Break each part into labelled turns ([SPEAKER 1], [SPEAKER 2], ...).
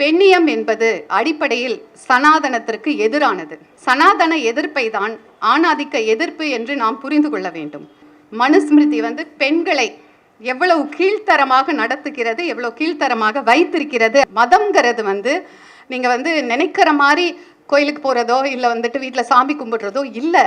[SPEAKER 1] பெண்ணியம் என்பது அடிப்படையில் சனாதனத்திற்கு எதிரானது. சனாதன எதிர்ப்பை தான் ஆணாதிக்க எதிர்ப்பு என்று நாம் புரிந்து கொள்ள வேண்டும். மனுஸ்மிருதி வந்து பெண்களை எவ்வளவு கீழ்த்தரமாக நடத்துகிறது எவ்வளவு கீழ்த்தரமாக வைத்திருக்கிறது மதம்ங்கிறது வந்து நீங்க வந்து நினைக்கிற மாதிரி கோயிலுக்கு போறதோ இல்லை வந்துட்டு வீட்டில் சாமி கும்பிடுறதோ இல்லை.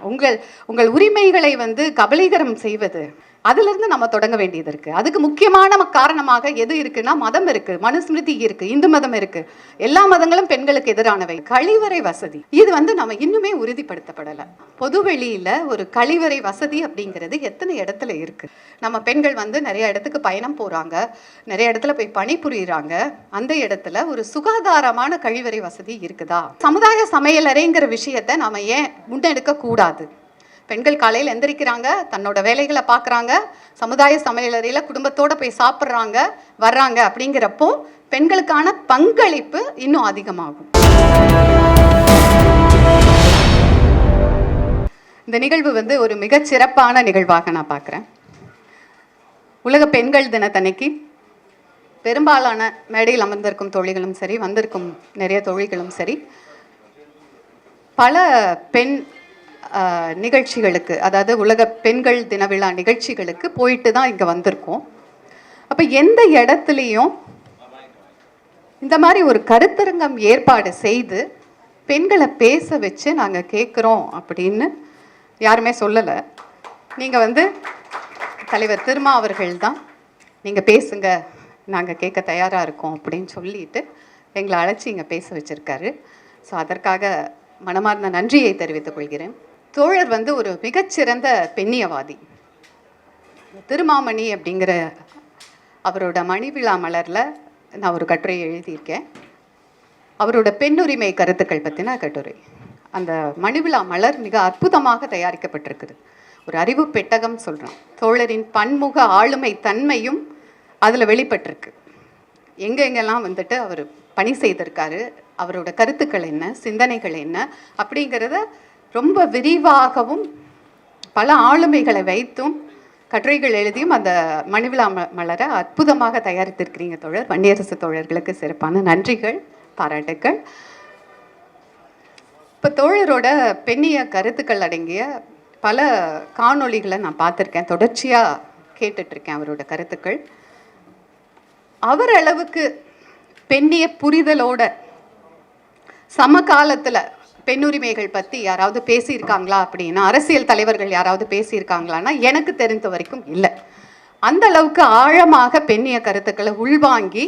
[SPEAKER 1] உங்கள் உங்கள் உரிமைகளை வந்து கபலீகரம் செய்வது. அதிலிருந்து நம்ம தொடங்க வேண்டியது இருக்கு. அதுக்கு முக்கியமான காரணமாக எது இருக்குன்னா மதம் இருக்கு மனுஸ்மிருதி இருக்கு இந்து மதம் இருக்கு. எல்லா மதங்களும் பெண்களுக்கு எதிரானவை. கழிவறை வசதி. இது வந்து நம்ம இன்னுமே உறுதிப்படுத்தப்படலை. பொதுவெளியில் ஒரு கழிவறை வசதி அப்படிங்கிறது எத்தனை இடத்துல இருக்கு? நம்ம பெண்கள் வந்து நிறைய இடத்துக்கு பயணம் போறாங்க. நிறைய இடத்துல போய் பணிபுரியுறாங்க. அந்த இடத்துல ஒரு சுகாதாரமான கழிவறை வசதி இருக்குதா? சமுதாய சமையலறைங்கிற விஷயத்தை நம்ம ஏன் முன்னெடுக்க கூடாது பெண்கள் காலையில் எந்திரிக்கிறாங்க தன்னோட வேலைகளை பார்க்குறாங்க சமுதாய சமையலறையில் குடும்பத்தோடு போய் சாப்பிட்றாங்க வர்றாங்க அப்படிங்கிறப்போ பெண்களுக்கான பங்களிப்பு இன்னும் அதிகமாகும். இந்த நிகழ்வு வந்து ஒரு மிக சிறப்பான நிகழ்வாக நான் பார்க்குறேன். உலக பெண்கள் தினத்தன்னைக்கு பெரும்பாலான மேடையில் அமர்ந்திருக்கும் தோழிகளும் சரி வந்திருக்கும் நிறைய தோழிகளும் சரி பல பெண் நிகழ்ச்சிகளுக்கு அதாவது உலக பெண்கள் தின விழா நிகழ்ச்சிகளுக்கு போயிட்டு தான் இங்கே வந்திருக்கோம். அப்போ எந்த இடத்துலையும் இந்த மாதிரி ஒரு கருத்தரங்கம் ஏற்பாடு செய்து பெண்களை பேச வச்சு நாங்கள் கேட்குறோம் அப்படின்னு யாருமே சொல்லலை. நீங்கள் வந்து தலைவர் திருமா அவர்கள் தான். நீங்கள் பேசுங்க நாங்கள் கேட்க தயாராக இருக்கோம் அப்படின்னு சொல்லிட்டு எங்களை அழைச்சி இங்கே பேச வச்சுருக்காரு. ஸோ அதற்காக மனமார்ந்த நன்றியை தெரிவித்துக் கொள்கிறேன். தோழர் வந்து ஒரு மிகச்சிறந்த பெண்ணியவாதி. திருமாமணி அப்படிங்கிற அவரோட மணிவிழா மலரில் நான் ஒரு கட்டுரை எழுதியிருக்கேன். அவரோட பெண்ணுரிமை கருத்துக்கள் பற்றின கட்டுரை. அந்த மணிவிழா மலர் மிக அற்புதமாக தயாரிக்கப்பட்டிருக்குது. ஒரு அறிவு பெட்டகம் சொல்கிறோம் தோழரின் பன்முக ஆளுமை தன்மையும் அதில் வெளிப்பட்டிருக்கு. எங்கெங்கெல்லாம் வந்துட்டு அவர் பணி செய்திருக்காரு அவரோட கருத்துக்கள் என்ன சிந்தனைகள் என்ன அப்படிங்கிறத ரொம்ப விரிவாகவும் பல ஆளுமைகளை வைத்தும் கட்டுரைகள் எழுதியும் அந்த மணிவிழா ம மலரை அற்புதமாக தயாரித்திருக்கிறீங்க தோழர். வன்னியரசு தோழர்களுக்கு சிறப்பான நன்றிகள் பாராட்டுக்கள். இப்போ தோழரோட பெண்ணிய கருத்துக்கள் அடங்கிய பல காணொளிகளை நான் பார்த்துருக்கேன். தொடர்ச்சியாக கேட்டுட்ருக்கேன் அவரோட கருத்துக்கள். அவர் அளவுக்கு பெண்ணிய புரிதலோட சமகாலத்தில் பெண்ணுரிமைகள் பற்றி யாராவது பேசியிருக்காங்களா அப்படின்னா அரசியல் தலைவர்கள் யாராவது பேசியிருக்காங்களான்னா எனக்கு தெரிந்த வரைக்கும் இல்லை. அந்த அளவுக்கு ஆழமாக பெண்ணிய கருத்துக்களை உள்வாங்கி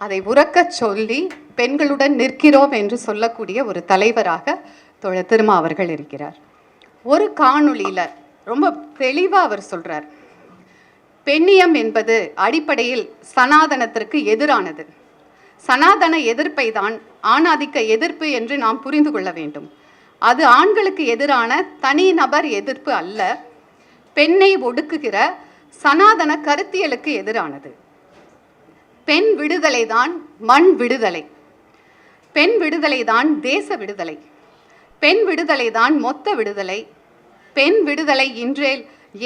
[SPEAKER 1] அதை உறக்கச் சொல்லி பெண்களுடன் நிற்கிறோம் என்று சொல்லக்கூடிய ஒரு தலைவராக தொழ திருமா அவர்கள் இருக்கிறார். ஒரு காணொளியில் ரொம்ப தெளிவாக அவர் சொல்கிறார் பெண்ணியம் என்பது அடிப்படையில் சனாதனத்திற்கு எதிரானது. சனாதன எதிர்ப்பை தான் ஆணாதிக்க எதிர்ப்பு என்று நாம் புரிந்து கொள்ள வேண்டும். அது ஆண்களுக்கு எதிரான தனிநபர் எதிர்ப்பு அல்ல. பெண்ணை ஒடுக்குகிற சனாதன கருத்தியலுக்கு எதிரானது. பெண் விடுதலை தான் மண் விடுதலை. பெண் விடுதலை தான் தேச விடுதலை. பெண் விடுதலை தான் மொத்த விடுதலை. பெண் விடுதலை இன்றேல்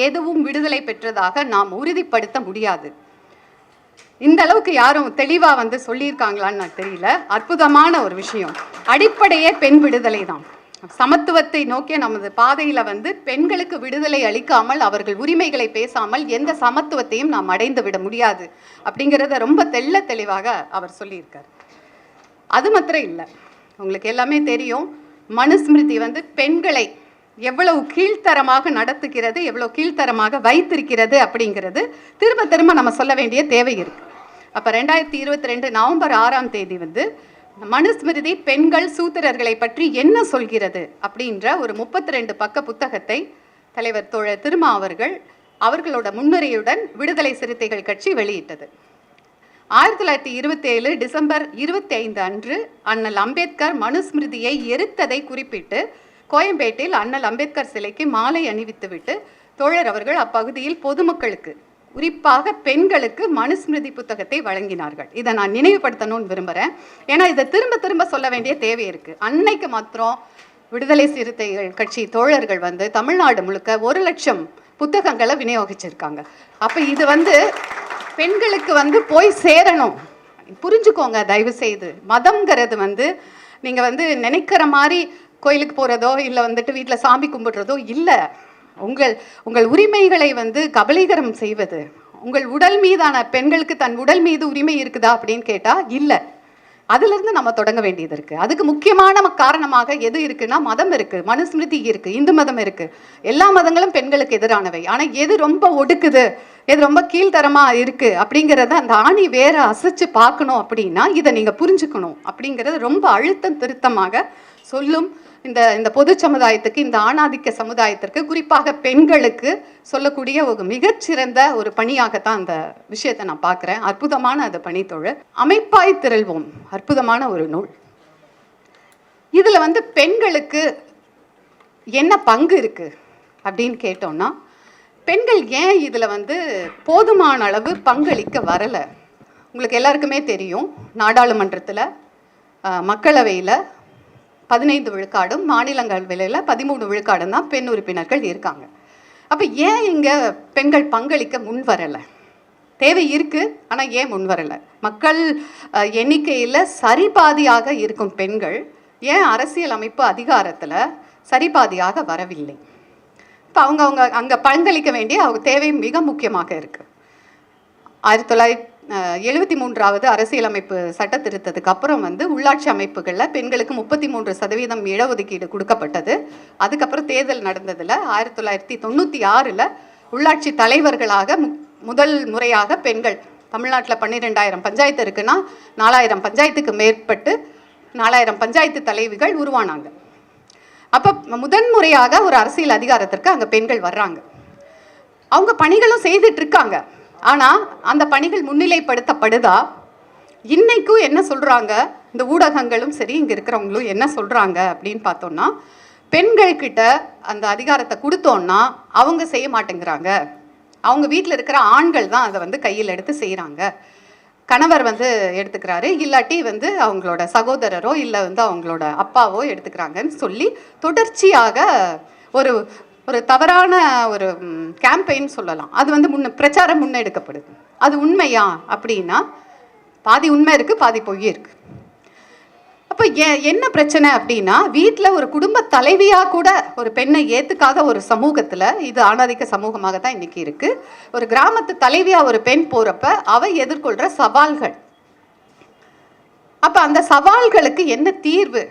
[SPEAKER 1] எதுவும் விடுதலை பெற்றதாக நாம் உறுதிப்படுத்த முடியாது. இந்த அளவுக்கு யாரும் தெளிவாக வந்து சொல்லியிருக்காங்களான்னு நான் தெரியல. அற்புதமான ஒரு விஷயம். அடிப்படையே பெண் விடுதலை தான். சமத்துவத்தை நோக்கிய நமது பாதையில் வந்து பெண்களுக்கு விடுதலை அளிக்காமல் அவர்கள் உரிமைகளை பேசாமல் எந்த சமத்துவத்தையும் நாம் அடைந்து விட முடியாது அப்படிங்கிறத ரொம்ப தெள்ள தெளிவாக அவர் சொல்லியிருக்கார். அது மாத்திரம் இல்லை. உங்களுக்கு எல்லாமே தெரியும். மனுஸ்மிருதி வந்து பெண்களை எவ்வளவு கீழ்த்தரமாக நடத்துகிறது எவ்வளவு கீழ்த்தரமாக வைத்திருக்கிறது அப்படிங்கிறது திரும்ப திரும்ப நம்ம சொல்ல வேண்டிய தேவை இருக்கு. அப்போ ரெண்டாயிரத்தி இருபத்தி ரெண்டு நவம்பர் ஆறாம் தேதி வந்து மனுஸ்மிருதி பெண்கள் சூத்திரர்களை பற்றி என்ன சொல்கிறது அப்படின்ற ஒரு முப்பத்தி ரெண்டு பக்க புத்தகத்தை தலைவர் தோழர் திருமா அவர்கள் அவர்களோட முன்னுரையுடன் விடுதலை சிறுத்தைகள் கட்சி வெளியிட்டது. ஆயிரத்தி தொள்ளாயிரத்தி இருபத்தி ஏழு டிசம்பர் இருபத்தி ஐந்து அன்று அண்ணல் அம்பேத்கர் மனுஸ்மிருதியை எரித்ததை குறிப்பிட்டு கோயம்பேட்டில் அண்ணல் அம்பேத்கர் சிலைக்கு மாலை அணிவித்துவிட்டு தோழர் அவர்கள் அப்பகுதியில் பொதுமக்களுக்கு குறிப்பாக பெண்களுக்கு மனுஸ்மிருதி புத்தகத்தை வழங்கினார்கள். இதை நான் நினைவுபடுத்தணும்னு விரும்புகிறேன் ஏன்னா இதை திரும்ப திரும்ப சொல்ல வேண்டிய தேவை இருக்குது அன்னைக்கு மாத்திரம் விடுதலை சிறுத்தைகள் கட்சி தோழர்கள் வந்து தமிழ்நாடு முழுக்க ஒரு லட்சம் புத்தகங்களை விநியோகிச்சிருக்காங்க. அப்போ இது வந்து பெண்களுக்கு வந்து போய் சேரணும். புரிஞ்சுக்கோங்க தயவு செய்து மதம்ங்கிறது வந்து நீங்கள் வந்து நினைக்கிற மாதிரி கோயிலுக்கு போகிறதோ இல்லை வந்துட்டு வீட்டில் சாமி கும்பிடுறதோ இல்லை. உங்கள் உங்கள் உரிமைகளை வந்து கபலீகரம் செய்வது உங்கள் உடல் மீதான பெண்களுக்கு தன் உடல் மீது உரிமை இருக்குதா அப்படின்னு கேட்டால் இல்லை. அதிலிருந்து நம்ம தொடங்க வேண்டியது இருக்கு. அதுக்கு முக்கியமான காரணமாக எது இருக்குன்னா மதம் இருக்கு மனுஸ்மிருதி இருக்கு இந்து மதம் இருக்கு. எல்லா மதங்களும் பெண்களுக்கு எதிரானவை. ஆனா எது ரொம்ப ஒடுக்குது எது ரொம்ப கீழ்த்தரமா இருக்கு அப்படிங்கிறத அந்த ஆணி வேற அசைச்சு பார்க்கணும் அப்படின்னா இதை நீங்க புரிஞ்சுக்கணும் அப்படிங்கிறது ரொம்ப அழுத்தம் திருத்தமாக சொல்லும் இந்த இந்த பொது சமுதாயத்துக்கு இந்த ஆணாதிக்க சமுதாயத்திற்கு குறிப்பாக பெண்களுக்கு சொல்லக்கூடிய ஒரு மிகச்சிறந்த ஒரு பணியாகத்தான் அந்த விஷயத்தை நான் பார்க்குறேன். அற்புதமான அது பணித்தொழில் அமைப்பாய் திரள்வோம். அற்புதமான ஒரு நூல். இதில் வந்து பெண்களுக்கு என்ன பங்கு இருக்குது அப்படின்னு கேட்டோம்னா பெண்கள் ஏன் இதில் வந்து போதுமான அளவு பங்களிக்க வரலை? உங்களுக்கு எல்லாருக்குமே தெரியும். நாடாளுமன்றத்தில் மக்களவையில் பதினைந்து விழுக்காடும் மாநிலங்களவையில் பதிமூணு விழுக்காடும் தான் பெண் உறுப்பினர்கள் இருக்காங்க. அப்போ ஏன் இங்கே பெண்கள் பங்களிக்க முன் வரலை தேவை இருக்குது ஆனால் ஏன் முன் வரலை மக்கள் எண்ணிக்கையில் சரிபாதியாக இருக்கும் பெண்கள் ஏன் அரசியல் அமைப்பு அதிகாரத்தில் சரிபாதியாக வரவில்லை? இப்போ அவங்க அவங்க அங்கே பங்களிக்க வேண்டிய அவங்க தேவை மிக முக்கியமாக இருக்குது ஆயிரத்தி தொள்ளாயிரத்தி எழுபத்தி மூன்றாவது அரசியலமைப்பு சட்ட திருத்தத்துக்கு அப்புறம் வந்து உள்ளாட்சி அமைப்புகளில் பெண்களுக்கு முப்பத்தி மூன்று சதவீதம் இடஒதுக்கீடு கொடுக்கப்பட்டது. அதுக்கப்புறம் தேர்தல் நடந்ததில் ஆயிரத்தி தொள்ளாயிரத்தி தொண்ணூற்றி ஆறில் உள்ளாட்சி தலைவர்களாக முதல் முறையாக பெண்கள் தமிழ்நாட்டில் பன்னிரெண்டாயிரம் பஞ்சாயத்து இருக்குன்னா நாலாயிரம் பஞ்சாயத்துக்கு மேற்பட்டு நாலாயிரம் பஞ்சாயத்து தலைவிகள் உருவானாங்க. அப்போ முதன்முறையாக ஒரு அரசியல் அதிகாரத்திற்கு அங்கே பெண்கள் வர்றாங்க. அவங்க பணிகளும் செய்துட்டு இருக்காங்க. ஆனால் அந்த பணிகள் முன்னிலைப்படுத்தப்படுதா? இன்னைக்கும் என்ன சொல்கிறாங்க இந்த ஊடகங்களும் சரி இங்கே இருக்கிறவங்களும் என்ன சொல்கிறாங்க அப்படின்னு பார்த்தோன்னா பெண்கள்கிட்ட அந்த அதிகாரத்தை கொடுத்தோன்னா அவங்க செய்ய மாட்டேங்கிறாங்க. அவங்க வீட்டில் இருக்கிற ஆண்கள் தான் அதை வந்து கையில் எடுத்து செய்கிறாங்க கணவர் வந்து எடுத்துக்கிறாரு இல்லாட்டி வந்து அவங்களோட சகோதரரோ இல்லை வந்து அவங்களோட அப்பாவோ எடுத்துக்கிறாங்கன்னு சொல்லி தொடர்ச்சியாக ஒரு ஒரு தவறான ஒரு கேம்பெயின் சொல்லலாம். அது வந்து முன்ன பிரச்சாரம் முன்னெடுக்கப்படுது. அது உண்மையா அப்படின்னா பாதி உண்மை இருக்குது பாதி பொய் இருக்குது அப்போ ஏ- என்ன பிரச்சனை அப்படின்னா வீட்டில் ஒரு குடும்ப தலைவியாக கூட ஒரு பெண்ணை ஏற்றுக்காத ஒரு சமூகத்தில் இது ஆணாதிக்க சமூகமாக தான் இன்றைக்கி இருக்குது ஒரு கிராமத்து தலைவியாக ஒரு பெண் போகிறப்ப அவை எதிர்கொள்கிற சவால்கள். அப்போ அந்த சவால்களுக்கு என்ன தீர்வு?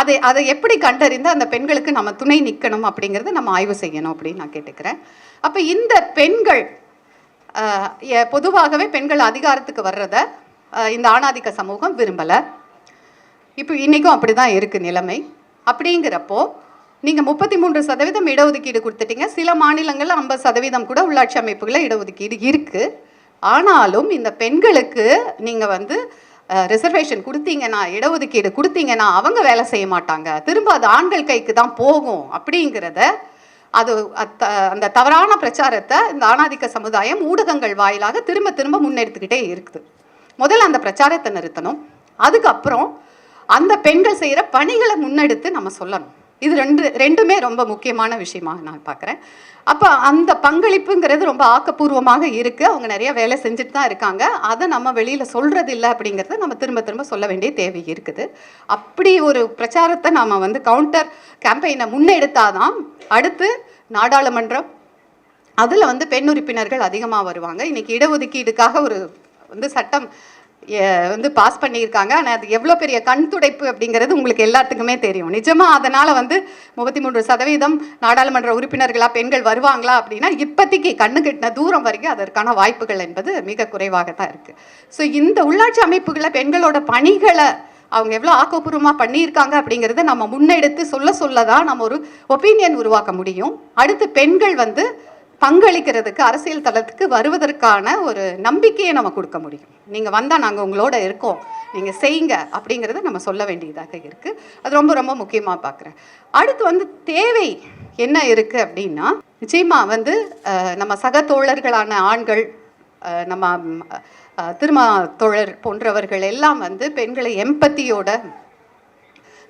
[SPEAKER 1] அதை அதை எப்படி கண்டறிந்து அந்த பெண்களுக்கு நம்ம துணை நிற்கணும் அப்படிங்கிறத நம்ம ஆய்வு செய்யணும் அப்படின்னு நான் கேட்டுக்கிறேன். அப்போ இந்த பெண்கள் எ- பொதுவாகவே பெண்கள் அதிகாரத்துக்கு வர்றத இந்த ஆணாதிக்க சமூகம் விரும்பலை. இப்போ இன்றைக்கும் அப்படி தான் இருக்குது நிலைமை. அப்படிங்கிறப்போ நீங்கள் முப்பத்தி மூன்று சதவீதம் இடஒதுக்கீடு கொடுத்துட்டீங்க. சில மாநிலங்களில் ஐம்பது சதவீதம் கூட உள்ளாட்சி அமைப்புகளில் இடஒதுக்கீடு இருக்குது ஆனாலும் இந்த பெண்களுக்கு நீங்கள் வந்து ரிசர்வேஷன் கொடுத்தீங்கன்னா இடஒதுக்கீடு கொடுத்தீங்கன்னா அவங்க வேலை செய்ய மாட்டாங்க. திரும்ப அது ஆண்கள் கைக்கு தான் போகும் அப்படிங்கிறத அது அந்த தவறான பிரச்சாரத்தை இந்த ஆணாதிக்க சமுதாயம் ஊடகங்கள் வாயிலாக திரும்ப திரும்ப முன்னெடுத்துக்கிட்டே இருக்குது. முதல்ல அந்த பிரச்சாரத்தை நிறுத்தணும். அதுக்கப்புறம் அந்த பெண்கள் செய்கிற பணிகளை முன்னெடுத்து நம்ம சொல்லணும். இது ரெண்டு ரெண்டுமே ரொம்ப முக்கியமான விஷயமாக நான் பார்க்குறேன். அப்போ அந்த பங்களிப்புங்கிறது ரொம்ப ஆக்கப்பூர்வமாக இருக்குது அவங்க நிறைய வேலை செஞ்சுட்டு தான் இருக்காங்க. அதை நம்ம வெளியில் சொல்கிறது இல்லை அப்படிங்கிறத நம்ம திரும்ப திரும்ப சொல்ல வேண்டிய தேவை இருக்குது. அப்படி ஒரு பிரச்சாரத்தை நாம் வந்து கவுண்டர் கேம்பெயினை முன்னெடுத்தாதான் அடுத்து நாடாளுமன்றம் அதில் வந்து பெண் உறுப்பினர்கள் அதிகமாக வருவாங்க. இன்றைக்கி இடஒதுக்கீடுக்காக ஒரு வந்து சட்டம் வந்து பாஸ் பண்ணியிருக்காங்க. ஆனால் அது எவ்வளோ பெரிய கண் துடைப்பு அப்படிங்கிறது உங்களுக்கு எல்லாத்துக்குமே தெரியும். நிஜமாக அதனால் வந்து முப்பத்தி மூன்று சதவீதம் நாடாளுமன்ற உறுப்பினர்களாக பெண்கள் வருவாங்களா அப்படின்னா இப்போதைக்கு கண்ணு கட்டின தூரம் வரைக்கும் அதற்கான வாய்ப்புகள் என்பது மிக குறைவாக தான் இருக்குது ஸோ இந்த உள்ளாட்சி அமைப்புகளில் பெண்களோட பணிகளை அவங்க எவ்வளோ ஆக்கப்பூர்வமாக பண்ணியிருக்காங்க அப்படிங்கிறத நம்ம முன்னெடுத்து சொல்ல சொல்ல தான் நம்ம ஒரு ஒப்பீனியன் உருவாக்க முடியும். அடுத்து பெண்கள் வந்து பங்களிக்கிறதுக்கு அரசியல் தளத்துக்கு வருவதற்கான ஒரு நம்பிக்கையை நம்ம கொடுக்க முடியும். நீங்கள் வந்தால் நாங்கள் உங்களோட இருக்கோம். நீங்கள் செய்யுங்க அப்படிங்கிறத நம்ம சொல்ல வேண்டியதாக இருக்குது அது ரொம்ப ரொம்ப முக்கியமாக பார்க்குறேன் அடுத்து வந்து தேவை என்ன இருக்குது அப்படின்னா நிச்சயமாக வந்து நம்ம சக தோழர்களான ஆண்கள் நம்ம திருமா தோழர் போன்றவர்கள் எல்லாம் வந்து பெண்களை எம்பத்தியோட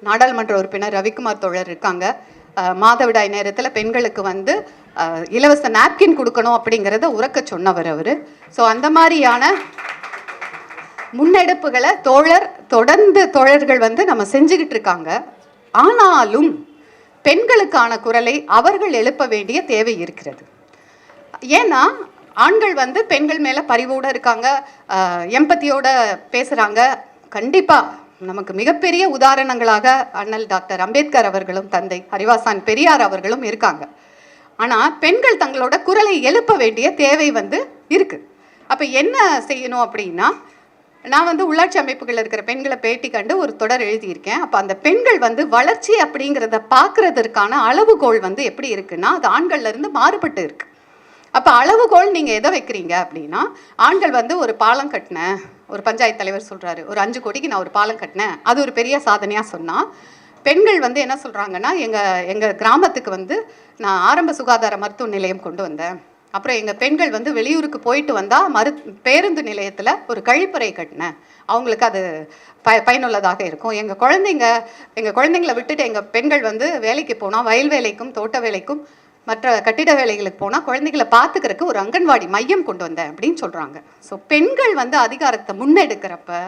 [SPEAKER 1] நாடாளுமன்ற உறுப்பினர் ரவிக்குமார் தோழர் இருக்காங்க. மாதவிடாய் நேரத்தில் பெண்களுக்கு வந்து இலவச நாப்கின் கொடுக்கணும் அப்படிங்கிறத உறக்க சொன்னவர் அவர். ஸோ அந்த மாதிரியான முன்னெடுப்புகளை தோழர் தொடர்ந்து தோழர்கள் வந்து நம்ம செஞ்சுக்கிட்டு இருக்காங்க. ஆனாலும் பெண்களுக்கான குரலை அவர்கள் எழுப்ப வேண்டிய தேவை இருக்கிறது. ஏன்னா ஆண்கள் வந்து பெண்கள் மேலே பரிவோடு இருக்காங்க எம்பத்தியோட பேசுகிறாங்க கண்டிப்பாக நமக்கு மிகப்பெரிய உதாரணங்களாக அண்ணல் டாக்டர் அம்பேத்கர் அவர்களும் தந்தை ஹரிவாசான் பெரியார் அவர்களும் இருக்காங்க. ஆனால் பெண்கள் தங்களோட குரலை எழுப்ப வேண்டிய தேவை வந்து இருக்குது அப்போ என்ன செய்யணும் அப்படின்னா நான் வந்து உள்ளாட்சி அமைப்புகளில் இருக்கிற பெண்களை பேட்டி கண்டு ஒரு தொடர் எழுதியிருக்கேன். அப்போ அந்த பெண்கள் வந்து வளர்ச்சி அப்படிங்கிறத பார்க்குறதற்கான அளவுகோல் வந்து எப்படி இருக்குன்னா அது ஆண்கள்லேருந்து மாறுபட்டு இருக்கு. அப்போ அளவுகோல் நீங்கள் எதை வைக்கிறீங்க அப்படின்னா ஆண்கள் வந்து ஒரு பாலம் கட்டினேன் ஒரு பஞ்சாயத்து தலைவர் சொல்கிறாரு ஒரு அஞ்சு கோடிக்கு நான் ஒரு பாலம் கட்டினேன். அது ஒரு பெரிய சாதனையாக சொன்னால் பெண்கள் வந்து என்ன சொல்கிறாங்கன்னா எங்கள் எங்கள் கிராமத்துக்கு வந்து நான் ஆரம்ப சுகாதார மருத்துவ நிலையம் கொண்டு வந்தேன். அப்புறம் எங்கள் பெண்கள் வந்து வெளியூருக்கு போயிட்டு வந்தால் மரு பேருந்து நிலையத்தில் ஒரு கழிப்பறை கட்டினேன். அவங்களுக்கு அது ப பயனுள்ளதாக இருக்கும். எங்கள் குழந்தைங்க எங்கள் குழந்தைங்கள விட்டுட்டு எங்கள் பெண்கள் வந்து வேலைக்கு போனால் வயல் வேலைக்கும் தோட்ட வேலைக்கும் மற்ற கட்டிட வேலைகளுக்கு போனால் குழந்தைகளை பார்த்துக்கிறதுக்கு ஒரு அங்கன்வாடி மையம் கொண்டு வந்தேன் அப்படின்னு சொல்கிறாங்க ஸோ பெண்கள் வந்து அதிகாரத்தை முன்னெடுக்கிறப்ப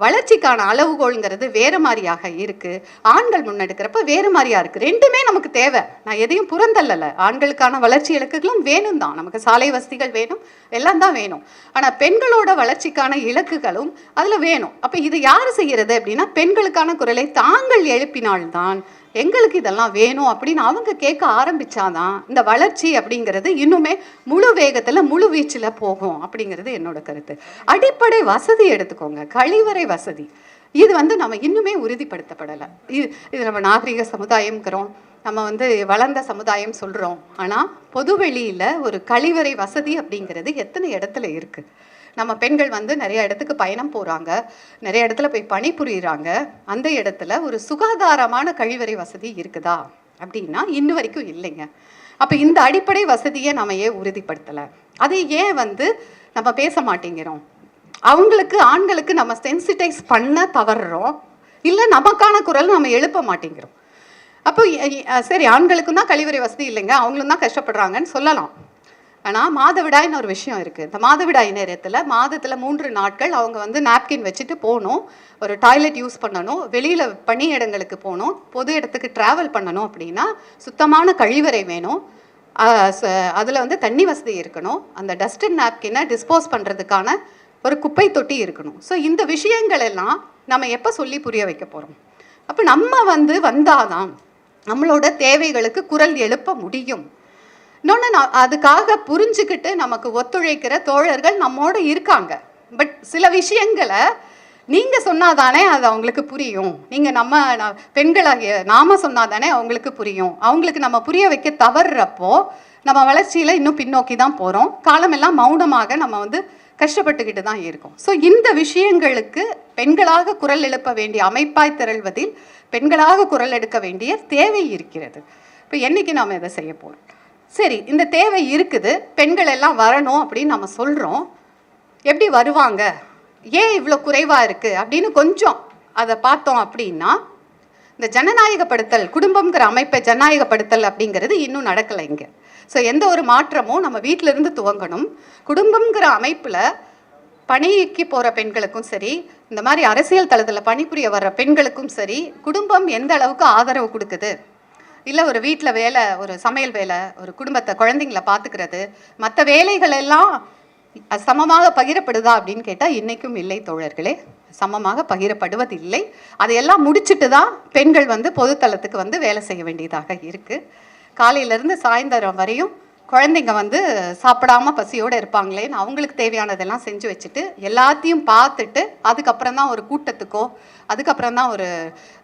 [SPEAKER 1] வளர்ச்சிக்கான அளவுகோல்ங்கிறது வேறு மாதிரியாக இருக்குது ஆண்கள் முன்னெடுக்கிறப்ப வேறு மாதிரியா இருக்குது ரெண்டுமே நமக்கு தேவை. நான் எதையும் புறந்தள்ளலை. ஆண்களுக்கான வளர்ச்சி இலக்குகளும் வேணும் தான். நமக்கு சாலை வசதிகள் வேணும். எல்லாம் தான் வேணும். ஆனால் பெண்களோட வளர்ச்சிக்கான இலக்குகளும் அதில் வேணும். அப்போ இது யார் செய்கிறது அப்படின்னா பெண்களுக்கான குரலை தாங்கள் எழுப்பினால்தான் எங்களுக்கு இதெல்லாம் வேணும் அப்படின்னு அவங்க கேட்க ஆரம்பிச்சாதான் இந்த வளர்ச்சி அப்படிங்கிறது இன்னுமே முழு வேகத்தில் முழு வீச்சில் போகும் அப்படிங்கிறது என்னோட கருத்து. அடிப்படை வசதி எடுத்துக்கோங்க. கழிவறை வசதி. இது வந்து நம்ம இன்னுமே உறுதிப்படுத்தப்படலை. இது இது நம்ம நாகரிக சமுதாயம்ங்கிறோம். நம்ம வந்து வளர்ந்த சமுதாயம் சொல்கிறோம் ஆனால் பொதுவெளியில் ஒரு கழிவறை வசதி அப்படிங்கிறது எத்தனை இடத்துல இருக்குது நம்ம பெண்கள் வந்து நிறைய இடத்துக்கு பயணம் போகிறாங்க நிறைய இடத்துல போய் பணிபுரியுறாங்க. அந்த இடத்துல ஒரு சுகாதாரமான கழிவறை வசதி இருக்குதா? அப்படின்னா இன்ன வரைக்கும் இல்லைங்க. அப்போ இந்த அடிப்படை வசதியை நம்ம ஏன் உறுதிப்படுத்தலை? அதை ஏன் வந்து நம்ம பேச மாட்டேங்கிறோம்? அவங்களுக்கு ஆண்களுக்கு நம்ம சென்சிட்டைஸ் பண்ண தவறுறோம் இல்லை நமக்கான குரல் நம்ம எழுப்ப மாட்டேங்கிறோம்? அப்போ சரி ஆண்களுக்கும் தான் கழிவறை வசதி இல்லைங்க. அவங்களும் தான் கஷ்டப்படுறாங்கன்னு சொல்லலாம். ஆனால் மாதவிடாய்னு ஒரு விஷயம் இருக்குது இந்த மாதவிடாய் நேரத்தில் மாதத்தில் மூன்று நாட்கள் அவங்க வந்து நாப்கின் வச்சுட்டு போகணும் ஒரு டாய்லெட் யூஸ் பண்ணணும். வெளியில் பணி இடங்களுக்கு போகணும் பொது இடத்துக்கு ட்ராவல் பண்ணணும் அப்படின்னா சுத்தமான கழிவறை வேணும். அதில் வந்து தண்ணி வசதி இருக்கணும். அந்த டஸ்டின் நாப்கினை டிஸ்போஸ் பண்ணுறதுக்கான ஒரு குப்பை தொட்டி இருக்கணும். ஸோ இந்த விஷயங்கள் எல்லாம் நம்ம எப்போ சொல்லி புரிய வைக்க போகிறோம் அப்போ நம்ம வந்து வந்தாதான் நம்மளோட தேவைகளுக்கு குரல் எழுப்ப முடியும். இன்னொன்று நான் அதுக்காக புரிஞ்சுக்கிட்டு நமக்கு ஒத்துழைக்கிற தோழர்கள் நம்மோட இருக்காங்க. பட் சில விஷயங்களை நீங்கள் சொன்னாதானே அது அவங்களுக்கு புரியும். நீங்கள் நம்ம பெண்களாகிய நாம சொன்னாதானே அவங்களுக்கு புரியும். அவங்களுக்கு நம்ம புரிய வைக்க தவறுறப்போ நம்ம வளர்ச்சியில் இன்னும் பின்னோக்கி தான் போகிறோம் காலமெல்லாம் மௌனமாக நம்ம வந்து கஷ்டப்பட்டுக்கிட்டு தான் இருக்கோம். ஸோ இந்த விஷயங்களுக்கு பெண்களாக குரல் எழுப்ப வேண்டிய அமைப்பாய் திரள்வதில் பெண்களாக குரல் எடுக்க வேண்டிய தேவை இருக்கிறது. இப்போ என்னைக்கு நாம் இதை செய்ய போகிறோம் சரி இந்த தேவை இருக்குது பெண்கள் எல்லாம் வரணும் அப்படின்னு நம்ம சொல்கிறோம் எப்படி வருவாங்க? ஏன் இவ்வளோ குறைவாக இருக்குது அப்படின்னு கொஞ்சம் அதை பார்த்தோம் அப்படின்னா இந்த ஜனநாயகப்படுத்தல் குடும்பங்கிற அமைப்பை ஜனநாயகப்படுத்தல் அப்படிங்கிறது இன்னும் நடக்கலை இங்கே. ஸோ எந்த ஒரு மாற்றமும் நம்ம வீட்டிலிருந்து துவங்கணும். குடும்பங்கிற அமைப்பில் பணிக்கு போகிற பெண்களுக்கும் சரி இந்த மாதிரி அரசியல் தளத்தில் பணிபுரிய வர்ற பெண்களுக்கும் சரி குடும்பம் எந்த அளவுக்கு ஆதரவு கொடுக்குது? இல்லை ஒரு வீட்டில் வேலை ஒரு சமையல் வேலை ஒரு குடும்பத்தை குழந்தைங்கள பார்த்துக்கிறது மற்ற வேலைகள் எல்லாம் சமமாக பகிரப்படுதா அப்படின்னு கேட்டால் இன்றைக்கும் இல்லை தோழர்களே. சமமாக பகிரப்படுவதில்லை. அதையெல்லாம் முடிச்சுட்டு தான் பெண்கள் வந்து பொதுத்தளத்துக்கு வந்து வேலை செய்ய வேண்டியதாக இருக்குது காலையிலேருந்து சாயந்தரம் வரையும் குழந்தைங்க வந்து சாப்பிடாம பசியோடு இருப்பாங்களேன்னு அவங்களுக்கு தேவையானதெல்லாம் செஞ்சு வச்சுட்டு எல்லாத்தையும் பார்த்துட்டு அதுக்கப்புறம் தான் ஒரு கூட்டத்துக்கோ அதுக்கப்புறம் தான் ஒரு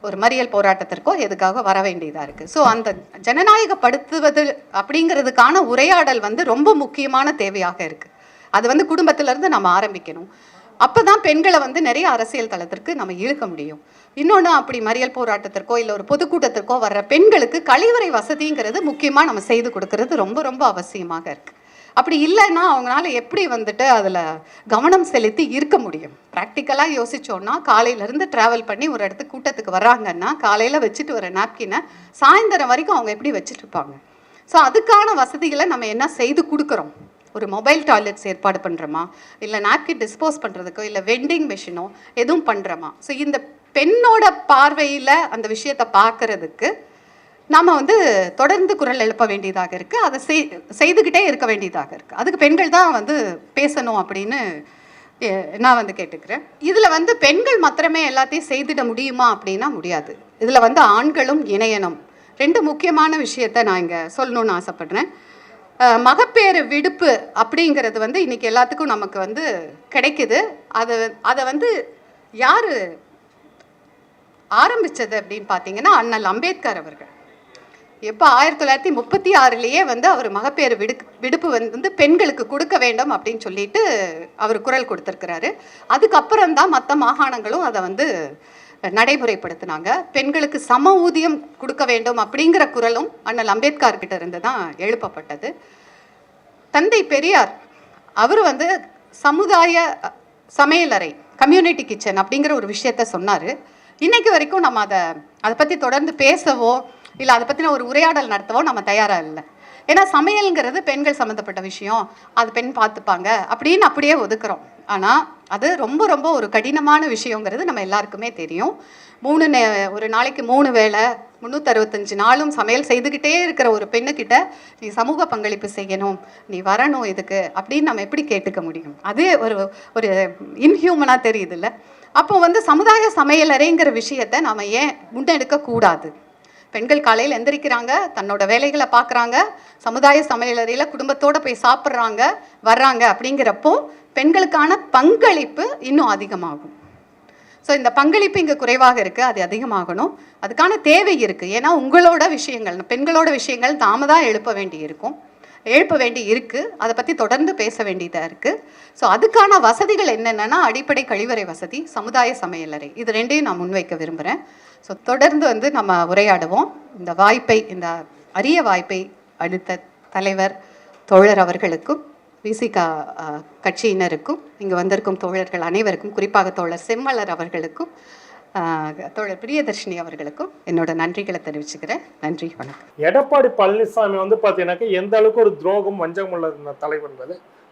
[SPEAKER 1] ஒரு மறியல் போராட்டத்திற்கோ எதுக்காக வர வேண்டியதாக இருக்குது ஸோ அந்த ஜனநாயகப்படுத்துவது அப்படிங்கிறதுக்கான உரையாடல் வந்து ரொம்ப முக்கியமான தேவையாக இருக்குது அது வந்து குடும்பத்திலேருந்து நம்ம ஆரம்பிக்கணும். அப்போ தான் பெண்களை வந்து நிறைய அரசியல் தளத்திற்கு நம்ம இழுக்க முடியும். இன்னொன்று அப்படி மறியல் போராட்டத்திற்கோ இல்லை ஒரு பொதுக்கூட்டத்திற்கோ வர்ற பெண்களுக்கு கழிவறை வசதிங்கிறது முக்கியமாக நம்ம செய்து கொடுக்கறது ரொம்ப ரொம்ப அவசியமாக இருக்குது அப்படி இல்லைன்னா அவங்களால எப்படி வந்துட்டு அதில் கவனம் செலுத்தி இருக்க முடியும்? ப்ராக்டிக்கலாக யோசிச்சோன்னா காலையிலேருந்து ட்ராவல் பண்ணி ஒரு இடத்துக்கு கூட்டத்துக்கு வர்றாங்கன்னா காலையில் வச்சுட்டு வர நாப்கினை சாயந்தரம் வரைக்கும் அவங்க எப்படி வச்சுட்டு இருப்பாங்க? ஸோ அதுக்கான வசதிகளை நம்ம என்ன செய்து கொடுக்குறோம்? ஒரு மொபைல் டாய்லெட்ஸ் ஏற்பாடு பண்ணுறோமா இல்லை நாப்கின் டிஸ்போஸ் பண்ணுறதுக்கோ இல்லை வெண்டிங் மிஷினோ எதுவும் பண்ணுறோமா ஸோ இந்த பெண்ணோட பார்வையில் அந்த விஷயத்தை பார்க்கறதுக்கு நாம் வந்து தொடர்ந்து குரல் எழுப்ப வேண்டியதாக இருக்குது அதை செய் செய்துக்கிட்டே இருக்க வேண்டியதாக இருக்குது அதுக்கு பெண்கள் தான் வந்து பேசணும் அப்படின்னு நான் வந்து கேட்டுக்கிறேன். இதில் வந்து பெண்கள் மாத்திரமே எல்லாத்தையும் செய்திட முடியுமா அப்படின்னா முடியாது. இதில் வந்து ஆண்களும் இணையணும். ரெண்டு முக்கியமான விஷயத்தை நான் இங்கே சொல்லணும்னு ஆசைப்படுறேன். மகப்பேறு விடுப்பு அப்படிங்கிறது வந்து இன்றைக்கி எல்லாத்துக்கும் நமக்கு வந்து கிடைக்குது. அது அதை வந்து யார் ஆரம்பிச்சது அப்படின்னு பார்த்தீங்கன்னா அண்ணல் அம்பேத்கர் அவர்கள். எப்போ ஆயிரத்தி தொள்ளாயிரத்தி முப்பத்தி ஆறுலேயே வந்து அவர் மகப்பேறு விடு விடுப்பு வந்து பெண்களுக்கு கொடுக்க வேண்டும் அப்படின்னு சொல்லிட்டு அவர் குரல் கொடுத்துருக்கிறாரு. அதுக்கப்புறம் தான் மற்ற மாகாணங்களும் அதை வந்து நடைமுறைப்படுத்தினாங்க. பெண்களுக்கு சம ஊதியம் கொடுக்க வேண்டும் அப்படிங்கிற குரலும் அண்ணல் அம்பேத்கர் கிட்ட இருந்து தான் எழுப்பப்பட்டது. தந்தை பெரியார் அவர் வந்து சமுதாய சமையலறை கம்யூனிட்டி கிச்சன் அப்படிங்கிற ஒரு விஷயத்த சொன்னார். இன்னைக்கு வரைக்கும் நம்ம அதை அதை பற்றி தொடர்ந்து பேசவோ இல்லை அதை பற்றின ஒரு உரையாடல் நடத்தவோ நம்ம தயாராக இல்லை. ஏன்னா சமையல்ங்கிறது பெண்கள் சம்மந்தப்பட்ட விஷயம். அது பெண் பார்த்துப்பாங்க. அப்படின்னு அப்படியே ஒதுக்குறோம். ஆனால் அது ரொம்ப ரொம்ப ஒரு கடினமான விஷயங்கிறது நம்ம எல்லாருக்குமே தெரியும். மூணு நே ஒரு நாளைக்கு மூணு வேளை முந்நூற்றறுபத்தஞ்சு நாளும் சமையல் செய்துக்கிட்டே இருக்கிற ஒரு பெண்ணுக்கிட்ட நீ சமூக பங்களிப்பு செய்யணும். நீ வரணும் இதுக்கு. அப்படின்னு நம்ம எப்படி கேட்டுக்க முடியும்? அது ஒரு ஒரு இன்ஹியூமனாக தெரியுதுல்ல. அப்போ வந்து சமுதாய சமையலறைங்கிற விஷயத்தை நாம் ஏன் முன்னெடுக்கக்கூடாது? பெண்கள் காலையில் எந்திரிக்கிறாங்க தன்னோட வேலைகளை பார்க்குறாங்க சமுதாய சமையலறையில் குடும்பத்தோடு போய் சாப்பிட்றாங்க வர்றாங்க அப்படிங்கிறப்போ பெண்களுக்கான பங்களிப்பு இன்னும் அதிகமாகும். ஸோ இந்த பங்களிப்பு இங்கே குறைவாக இருக்குது அது அதிகமாகணும். அதுக்கான தேவை இருக்குது ஏன்னா உங்களோட விஷயங்கள் பெண்களோட விஷயங்கள் நாம தான் எழுப்ப வேண்டி இருக்கும். எழுப்ப வேண்டி இருக்குது அதை பற்றி தொடர்ந்து பேச வேண்டியதாக இருக்குது ஸோ அதுக்கான வசதிகள் என்னென்னா அடிப்படை கழிவறை வசதி சமுதாய சமையலறை. இது ரெண்டையும் நான் முன்வைக்க விரும்புகிறேன் ஸோ தொடர்ந்து வந்து நம்ம உரையாடுவோம். இந்த வாய்ப்பை இந்த அரிய வாய்ப்பை அளித்த தலைவர் தோழர் அவர்களுக்கும் விசிகா கட்சியினருக்கும் இங்கே வந்திருக்கும் தோழர்கள் அனைவருக்கும் குறிப்பாக தோழர் செம்மலர் அவர்களுக்கும் தோழர் பிரியதர்ஷினி அவர்களுக்கும் என்னோட நன்றிகளை தெரிவிச்சுக்கிறேன். நன்றி வணக்கம்.
[SPEAKER 2] எடப்பாடி பழனிசாமி வந்து பார்த்தீங்கன்னாக்க எந்த அளவுக்கு ஒரு துரோகம் வஞ்சகம் உள்ள தலைவன்றது